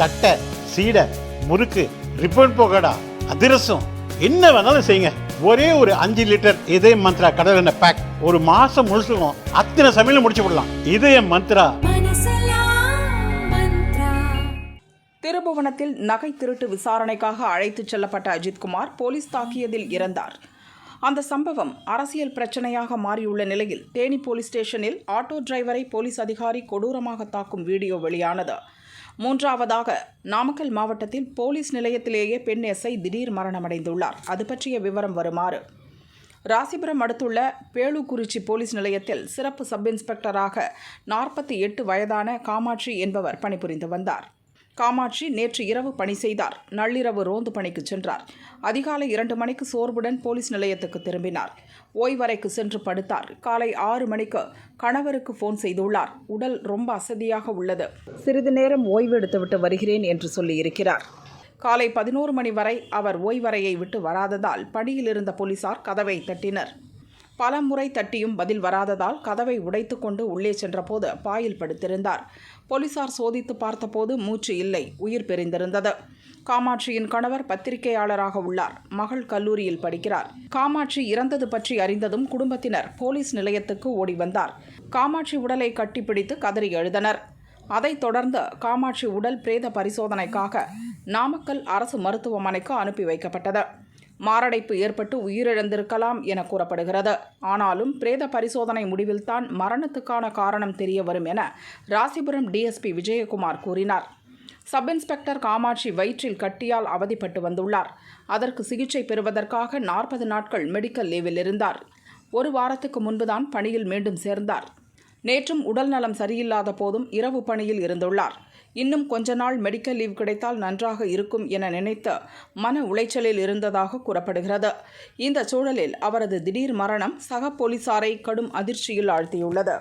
தட்டை சீடை முறுக்கு ரிப்பன் போகடா அதிரசம். என்ன வேணாலும் செய்யுங்க. ஒரே ஒரு அஞ்சு லிட்டர் இதய மந்த்ரா கடல் எண்ணெய் பேக் ஒரு மாசம் முழுசுக்கும் அத்தனை சமையலும் முடிச்சு விடலாம். இதய மந்த்ரா. திருபுவனத்தில் நகை திருட்டு விசாரணைக்காக அழைத்துச் செல்லப்பட்ட அஜித்குமார் போலீஸ் தாக்கியதில் இறந்தார். அந்த சம்பவம் அரசியல் பிரச்சனையாக மாறியுள்ள நிலையில் தேனி போலீஸ் ஸ்டேஷனில் ஆட்டோ டிரைவரை போலீஸ் அதிகாரி கொடூரமாக தாக்கும் வீடியோ வெளியானது. மூன்றாவதாக நாமக்கல் மாவட்டத்தில் போலீஸ் நிலையத்திலேயே பெண் எஸ்ஐ திடீர் மரணமடைந்துள்ளார். அது பற்றிய விவரம் வருமாறு. ராசிபுரம் அடுத்துள்ள பேளுக்குறிச்சி போலீஸ் நிலையத்தில் சிறப்பு சப் இன்ஸ்பெக்டராக நாற்பத்தி எட்டு வயதான காமாட்சி என்பவர் பணிபுரிந்து வந்தார். காமாட்சி நேற்று இரவு பணி செய்தார். நள்ளிரவு ரோந்து பணிக்கு சென்றார். அதிகாலை இரண்டு மணிக்கு சோர்வுடன் போலீஸ் நிலையத்துக்கு திரும்பினார். ஓய்வறைக்கு சென்று படுத்தார். காலை ஆறு மணிக்கு கணவருக்கு ஃபோன் செய்துள்ளார். உடல் ரொம்ப அசதியாக உள்ளது. சிறிது நேரம் ஓய்வு எடுத்துவிட்டு வருகிறேன் என்று சொல்லியிருக்கிறார். காலை பதினோரு மணி வரை அவர் ஓய்வறையை விட்டு வராததால் பணியில் இருந்த போலீசார் கதவை தட்டினர். பல முறை தட்டியும் பதில் வராததால் கதவை உடைத்துக்கொண்டு உள்ளே சென்றபோது பாயில் படுத்திருந்தார். போலீசார் சோதித்து பார்த்தபோது மூச்சு இல்லை உயிர் பிரிந்திருந்தது. காமாட்சியின் கணவர் பத்திரிகையாளராக உள்ளார். மகள் கல்லூரியில் படிக்கிறார். காமாட்சி இறந்தது பற்றி அறிந்ததும் குடும்பத்தினர் போலீஸ் நிலையத்துக்கு ஓடி வந்தார். காமாட்சி உடலை கட்டிப்பிடித்து கதறி எழுதனர் அதைத் தொடர்ந்து காமாட்சி உடல் பிரேத பரிசோதனைக்காக நாமக்கல் அரசு மருத்துவமனைக்கு அனுப்பி வைக்கப்பட்டது. மாரடைப்பு ஏற்பட்டு உயிரிழந்திருக்கலாம் என கூறப்படுகிறது. ஆனாலும் பிரேத பரிசோதனை முடிவில்தான் மரணத்துக்கான காரணம் தெரிய வரும் என ராசிபுரம் டிஎஸ்பி விஜயகுமார் கூறினார். சப் இன்ஸ்பெக்டர் காமாட்சி வயிற்றில் கட்டியால் அவதிப்பட்டு வந்துள்ளார். அதற்கு சிகிச்சை பெறுவதற்காக நாற்பது நாட்கள் மெடிக்கல் லீவில் இருந்தார். ஒரு வாரத்துக்கு முன்புதான் பணியில் மீண்டும் சேர்ந்தார். நேற்றும் உடல்நலம் சரியில்லாத போதும் இரவு பணியில் இருந்துள்ளார். இன்னும் கொஞ்ச நாள் மெடிக்கல் லீவ் கிடைத்தால் நன்றாக இருக்கும் என நினைத்து மன உளைச்சலில் இருந்ததாக கூறப்படுகிறது. இந்த சூழலில் அவரது திடீர் மரணம் சக போலீசாரை கடும் அதிர்ச்சியில் ஆழ்த்தியுள்ளது.